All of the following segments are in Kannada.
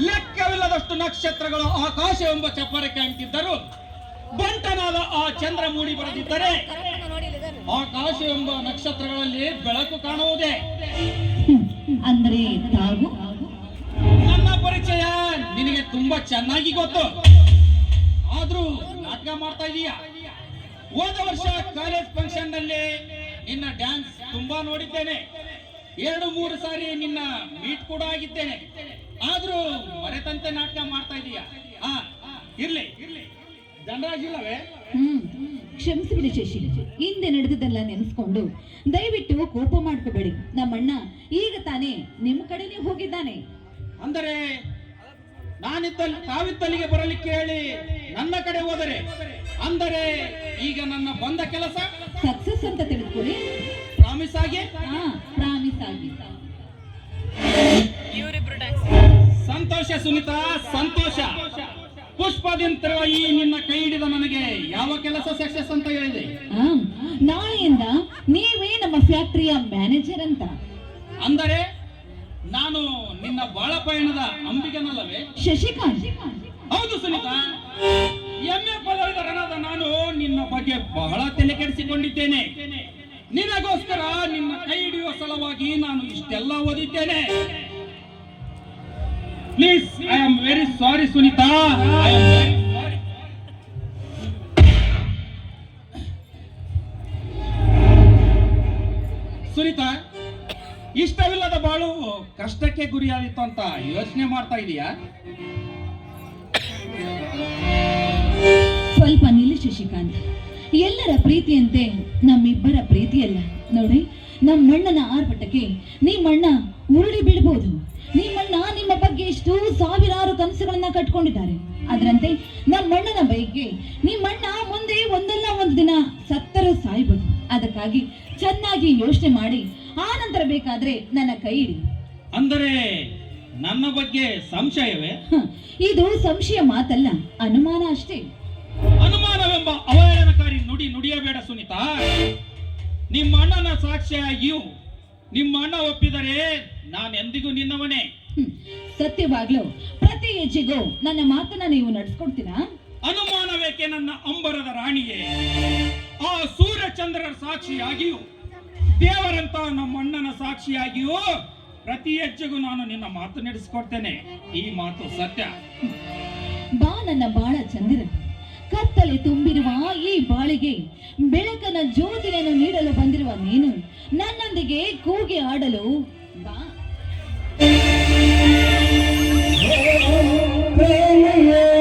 ಲೆಕ್ಕವಿಲ್ಲದಷ್ಟು ನಕ್ಷತ್ರಗಳು ಆಕಾಶ ಎಂಬ ಚಪ್ಪರಕ್ಕೆ ಅಂಟಿದ್ದರು. ಬಂಟನಾದ ಆ ಚಂದ್ರ ಮೂಡಿ ಬರೆದಿದ್ದರೆ ಆಕಾಶ ಎಂಬ ನಕ್ಷತ್ರಗಳಲ್ಲಿ ಬೆಳಕು ಕಾಣುವುದೇ. ಅಂದ್ರೆ ತಾವು ನನ್ನ ಪರಿಚಯ ನಿನಗೆ ತುಂಬಾ ಚೆನ್ನಾಗಿ ಗೊತ್ತು. ಆದ್ರೂ ನಾಟಕ ಮಾಡ್ತಾ ಇದೀಯಾ? ಹೋದ ವರ್ಷ ಕಾಲೇಜ್ ಫಂಕ್ಷನ್ನಲ್ಲಿ ನಿನ್ನ ಡ್ಯಾನ್ಸ್ ತುಂಬಾ ನೋಡಿದ್ದೇನೆ. ಎರಡು ಮೂರು ಸಾರಿ ನಿನ್ನ ಮೀಟ್ ಕೂಡ ಆಗಿದ್ದೇನೆ. ಆದ್ರೂ ಮರೆತಂತೆ ನಾಟಕ ಮಾಡ್ತಾ ಇದೀಯಾ? ಹಾ ಇರ್ಲಿ. ಇರ್ಲಿ ಜನರಾಗಿಲ್ಲವೇ ಹ್ಮ್ ಕ್ಷಮಿಸಿಬಿಡಿ ಶಶಿ. ಹಿಂದೆ ನಡೆದಿದ್ದೆಲ್ಲ ನೆನೆಸ್ಕೊಂಡು ದಯವಿಟ್ಟು ಕೋಪ ಮಾಡ್ಕೋಬೇಡಿ. ನಮ್ಮಣ್ಣ ಈಗ ತಾನೇ ನಿಮ್ಮ ಕಡೆನೇ ಹೋಗಿದ್ದಾನೆ. ಅಂದರೆ ನಾನಿದ್ದಲ್ಲಿ ತಾವಿದ್ದಲ್ಲಿಗೆ ಬರಲಿಕ್ಕೆ ಹೇಳಿ ನನ್ನ ಕಡೆ ಹೋದರೆ? ಅಂದರೆ ಈಗ ನನ್ನ ಬಂದ ಕೆಲಸ? ಸಕ್ಸಸ್ ಅಂತ ತಿಳಿದುಕೊಳ್ಳಿ. ಪ್ರಾಮಿಸ್ ಆಗಿ? ಹಾ ಪ್ರಾಮಿಸ್ ಆಗಿ. ಸಂತೋಷ ಸುನಿತಾ ಸಂತೋಷ. ಪುಷ್ಪದಿಂದ ಈ ನಿನ್ನ ಕೈ ಹಿಡಿದ ನನಗೆ ಯಾವ ಕೆಲಸ ಸಕ್ಸಸ್ ಅಂತ ಹೇಳಿದೆ? ನಾಳೆಯಿಂದ ನೀವೇ ನಮ್ಮ ಫ್ಯಾಕ್ಟರಿಯ ಮ್ಯಾನೇಜರ್ ಅಂತ. ಅಂದರೆ ನಾನು ನಿನ್ನ ಬಾಳ ಪಯಣದ ಅಂಬಿಗನಲ್ಲವೇ? ಶಶಿಕಾಂತ್. ಹೌದು ಸುನಿತಾ. ಎಮ್ಮೆ ಪದವೀಧರನಾದ ನಾನು ನಿನ್ನ ಬಗ್ಗೆ ಬಹಳ ತಲೆ ಕೆಡಿಸಿಕೊಂಡಿದ್ದೇನೆ. ನಿನಗೋಸ್ಕರ ನಿನ್ನ ಕೈ ಹಿಡಿಯುವ ಸಲುವಾಗಿ ನಾನು ಇಷ್ಟೆಲ್ಲ ಓದಿದ್ದೇನೆ. Please I am very sorry Sunita Sunita ಇಷ್ಟವಿಲ್ಲದ ಬಾಳು ಕಷ್ಟಕ್ಕೆ ಗುರಿಯಾದಿತ್ತು ಅಂತ ಯೋಚನೆ ಮಾಡ್ತಾ ಇದೀಯಾ? ಸ್ವಲ್ಪ ನಿಲ್ಲಿ ಶಶಿಕಾಂತ್. ಎಲ್ಲರ ಪ್ರೀತಿಯಂತೆ ನಮ್ಮಿಬ್ಬರ ಪ್ರೀತಿಯಲ್ಲ. ನೋಡಿ ನಮ್ಮಣ್ಣನ ಆರ್ಭಟಕ್ಕೆ ನಿಮ್ಮಣ್ಣ ಉರುಳಿ ಬೀಳ್ಬೋದು. ನಿಮ್ಮಣ್ಣ ನಿಮ್ಮ ಬಗ್ಗೆ ಎಷ್ಟು ಸಾವಿರಾರು ಕನಸುಗಳನ್ನ ಕಟ್ಕೊಂಡಿದ್ದಾರೆ. ಅದರಂತೆ ನಮ್ಮಣ್ಣನ ಬಗ್ಗೆ ನಿಮ್ಮಣ್ಣ ಮುಂದೆ ಒಂದಲ್ಲ ಒಂದು ದಿನ ಸತ್ತರು ಸಾಯ್ಬೋದು. ಅದಕ್ಕಾಗಿ ಚೆನ್ನಾಗಿ ಯೋಚನೆ ಮಾಡಿ ಆ ನಂತರ ಬೇಕಾದ್ರೆ ನನ್ನ ಕೈ ಇಡಿ ಅಂದರೆ ನನ್ನ ಬಗ್ಗೆ ಸಂಶಯವೇ? ಹ, ಇದು ಸಂಶಯ ಮಾತಲ್ಲ ಅನುಮಾನ ಅಷ್ಟೇ. ಅನುಮಾನವೆಂಬ ಅವಹೇಳನಕಾರಿ ನುಡಿ ನುಡಿಯಬೇಡ ಸುನೀತಾ. ನಿಮ್ಮ ಅಣ್ಣನ ಸಾಕ್ಷಿಯಾಗಿಯೂ ನಿಮ್ಮ ಅಣ್ಣ ಒಪ್ಪಿದರೆ ನಾನೆಂದಿಗೂ ನಿನ್ನವನೇ. ಸತ್ಯವಾಗ್ಲು ಸತ್ಯವಾಗ್ಲೂ. ಪ್ರತಿ ಹೆಜ್ಜೆಗೂ ನನ್ನ ಮಾತನ್ನ ನೀವು ನಡೆಸ್ಕೊಡ್ತೀರಾ? ಅನುಮಾನವೇಕೆ ನನ್ನ ಅಂಬರದ ರಾಣಿಯೇ? ಆ ಸೂರ್ಯಚಂದ್ರರ ಸಾಕ್ಷಿಯಾಗಿಯೂ ದೇವರಂತ ನಮ್ಮ ಅಣ್ಣನ ಸಾಕ್ಷಿಯಾಗಿಯೂ ಪ್ರತಿ ಹೆಜ್ಜೆಗೂ ನಾನು ನಿನ್ನ ಮಾತು ನಡೆಸಿಕೊಡ್ತೇನೆ. ಈ ಮಾತು ಸತ್ಯ. ಬಾ ನನ್ನ ಬಾಳ ಚಂದಿರ. ಕತ್ತಲೆ ತುಂಬಿರುವ ಈ ಬಾಳಿಗೆ ಬೆಳಕನ ಜ್ಯೋತಿಯನ್ನು ನೀಡಲು ಬಂದಿರುವ ನೀನು ನನ್ನೊಂದಿಗೆ ಕೂಗಿ ಆಡಲು ಬಾ Yeah.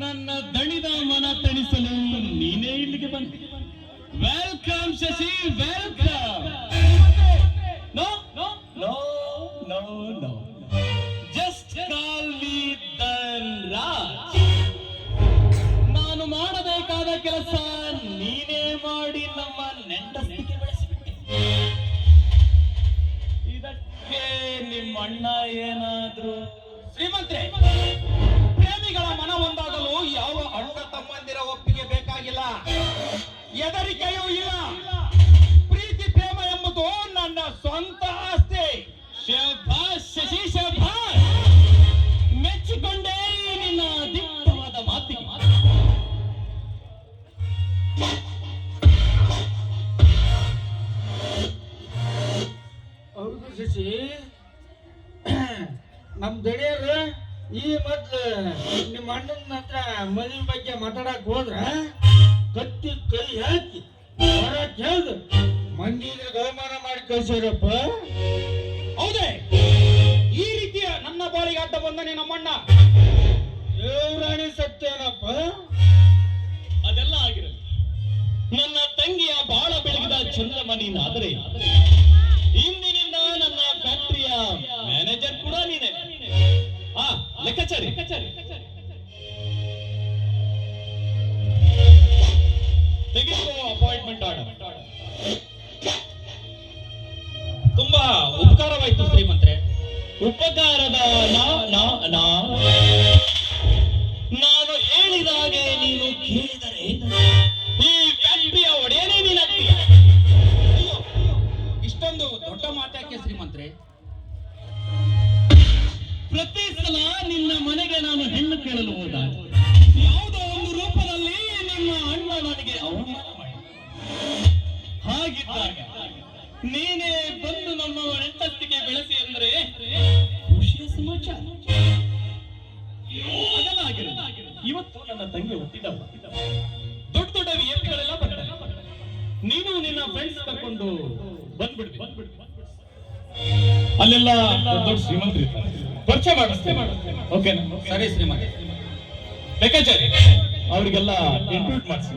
ನನ್ನ ದಣಿದ ಮನ ತಣಿಸಲು ನೀನೇ ಇಲ್ಲಿಗೆ ಬಂದೆ welcome Shashi welcome no no no no just call me Raj ನಾನು ಮಾಡಬೇಕಾದ ಕೆಲಸ ನೀನೇ ಮಾಡಿ ನಮ್ಮ ನೆಂಟಸ್ತಿಕೆ ಬೆಳೆಸಿಬಿಟ್ಟೆ. ಇದಕ್ಕೆ ನಿಮ್ಮಣ್ಣ ಏನಾದ್ರು ಶ್ರೀಮಂತ್ರೆ? ನಮ್ ಈ ಮೊದ್ಲು ನಿಮ್ಮ ಅಣ್ಣನ ಹತ್ರ ಮದುವೆ ಬಗ್ಗೆ ಮಾತಾಡಕ್ ಹೋದ್ರ ಕತ್ತಿ ಕೈ ಹಾಕಿ ಹೊರಕ್ ಹೇಳ್ದು ಮಂದಿಗೆ ಗೌಮಾನ ಮಾಡಿ ಕಳ್ಸ್ಯಾರಪ್ಪ. ಹೌದೇ? ಈ ರೀತಿಯ ನನ್ನ ಬಾಳಿಗೆ ಅಡ್ಡ ಬಂದನೆ ನಮ್ಮಣ್ಣ. ದೇವ್ರಾಣಿ ಸತ್ಯನಪ್ಪ. ಅದೆಲ್ಲ ಆಗಿರಲಿ. ನನ್ನ ತಂಗಿಯ ಬಾಳ ಬೆಳಗಿದ ಚಂದ್ರಮ ಲೆಕ್ಕಾಚಾರಿ ತೆಗೆದುಕೋ ಅಪಾಯಿಂಟ್ಮೆಂಟ್ ಆರ್ಡರ್ ತುಂಬಾ ಉಪಕಾರವಾಯ್ತು ಶ್ರೀಮಂತ್ರೆ. ಉಪಕಾರದ ನಾ ನಾ ನಾ ಪ್ರತಿ ಸಲ ನಿನ್ನ ಮನೆಗೆ ನಾನು ಹೆಣ್ಣು ಕೇಳಲು ಹೋದ ಯಾವುದೋ ಒಂದು ರೂಪದಲ್ಲಿ ನಿಮ್ಮ ಅಣ್ಣ ನನಗೆ ಅವಮಾನ ಮಾಡಿ ಹಾಗಿದ್ದಾಗ ನೀನೇ ಬಂದು ನಮ್ಮ ಹೆಂಡತಿಗೆ ಬೆಳೆಸಿ ಅಂದ್ರೆ ಖುಷಿಯ ಸಮಾಚಾರ. ಇವತ್ತು ನನ್ನ ತಂಗಿ ಹುಟ್ಟಿದವ. ದೊಡ್ಡ ದೊಡ್ಡ ವಿಎಂಗಳೆಲ್ಲ ಬರ್ತಾರೆ ನೀನು ನಿನ್ನ ಫ್ರೆಂಡ್ಸ್ ಕರ್ಕೊಂಡು ಬಂದ್ಬಿಡ್ವಿ ಬಂದ್ಬಿಡ್ವಿ ಅಲ್ಲೆಲ್ಲ ದೊಡ್ಡ ಶ್ರೀಮಂತರು ಇರ್ತಾರೆ. ಪರಿಚಯ ಮಾಡಿಸ್ತೇ ಓಕೆನಾ ಸರಿ ಶ್ರೀಮಂತ ಲೆಕ್ಕಾಚಾರಿ. ಅವರಿಗೆಲ್ಲ ಇಂಟ್ರೂಟ್ ಮಾಡಿಸಿ.